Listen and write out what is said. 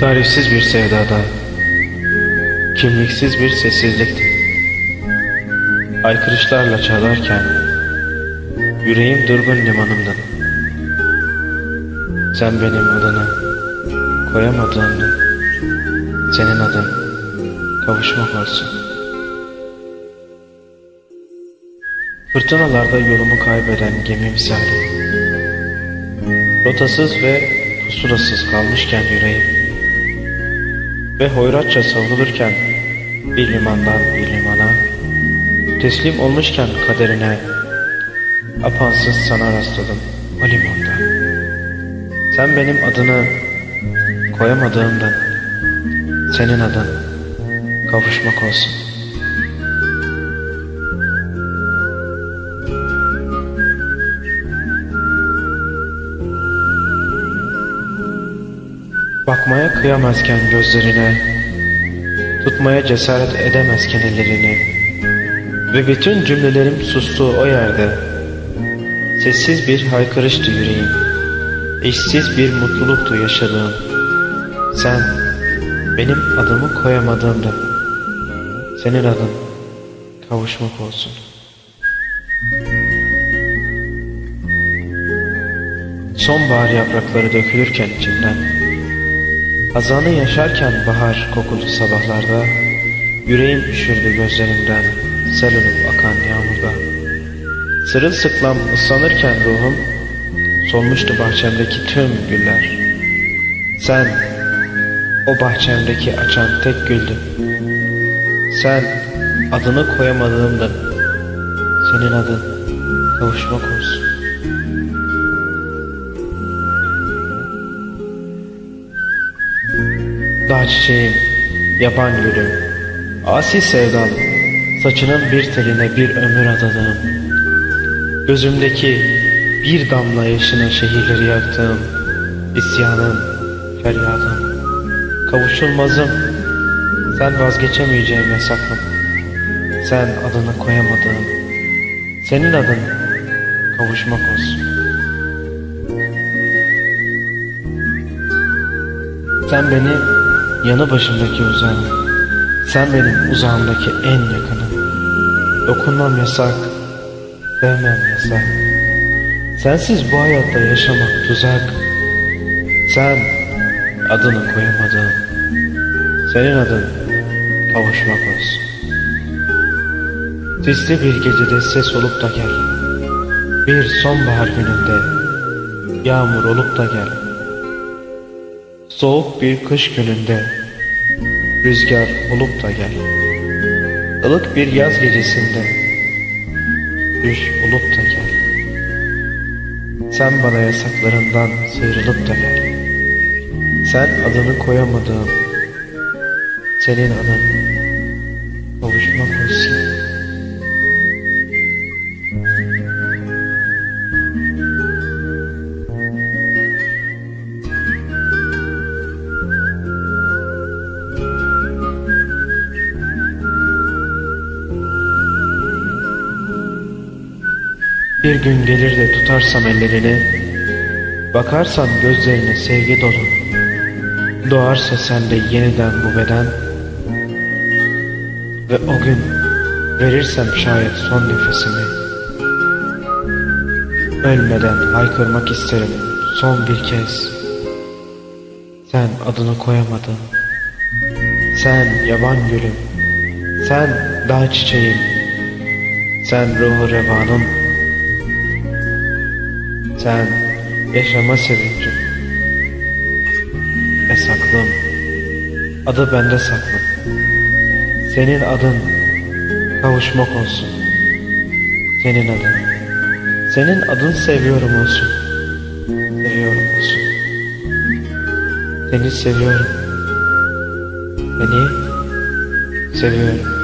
Tarifsiz bir sevdada, kimliksiz bir sessizlikti. Aykırışlarla çalarken, yüreğim durgun limanımda. Sen benim adını koyamadığımda, senin adın kavuşmak olsun. Fırtınalarda yolumu kaybeden gemi misali. Rotasız ve pusulasız kalmışken yüreğim ve hoyratça savrulurken bir limandan bir limana teslim olmuşken kaderine apansız sana rastladım o limanda. Sen benim adını koyamadığımdan senin adın kavuşmak olsun. Bakmaya kıyamazken gözlerine, tutmaya cesaret edemezken ellerini ve bütün cümlelerim sustu o yerde. Sessiz bir haykırıştı yüreğim, eşsiz bir mutluluktu yaşadığım. Sen benim adımı koyamadığımda, senin adın kavuşmak olsun. Sonbahar yaprakları dökülürken içinden, Hazanı yaşarken bahar kokulu sabahlarda Yüreğim üşürdü gözlerimden Sel olup akan yağmurda Sırılsıklam ıslanırken ruhum Solmuştu bahçemdeki tüm güller. Sen o bahçemdeki açan tek güldün. Sen adını koyamadığımdın Senin adın kavuşmak olsun. Dağ çiçeğim, yaban gülüm, asi sevdam, saçının bir teline bir ömür adadığım, gözümdeki bir damla yaşına şehirleri yaktığım, isyanım, feryadım, kavuşulmazım, sen vazgeçemeyeceğim yasaklım, sen adını koyamadığım, senin adın kavuşmak olsun. Sen beni yanı başımdaki uzağım. Sen benim uzağımdaki en yakınım. Dokunmam yasak, sevmem yasak. Sensiz bu hayatta yaşamak tuzak. Sen adını koyamadığım, senin adın kavuşmak olsun. Sisli bir gecede ses olup da gel. Bir sonbahar gününde yağmur olup da gel. Soğuk bir kış gününde rüzgar olup da gel. Ilık bir yaz gecesinde düş olup da gel. Sen bana yasaklarından sıyrılıp da gel. Sen adını koyamadığım senin adın Bir gün gelir de tutarsam ellerini, bakarsan gözlerine sevgi dolu, doğarsa sende yeniden bu beden ve o gün verirsem şayet son nefesimi, ölmeden haykırmak isterim son bir kez. Sen adını koyamadın, sen yaban gülüm, sen dağ çiçeğim, sen ruhu revanım. Sen yaşama sevincim ve saklım. Adı bende saklı. Senin adın kavuşmak olsun. Senin adın. Senin adın seviyorum olsun. Seviyorum olsun. Seni seviyorum. Seni seviyorum.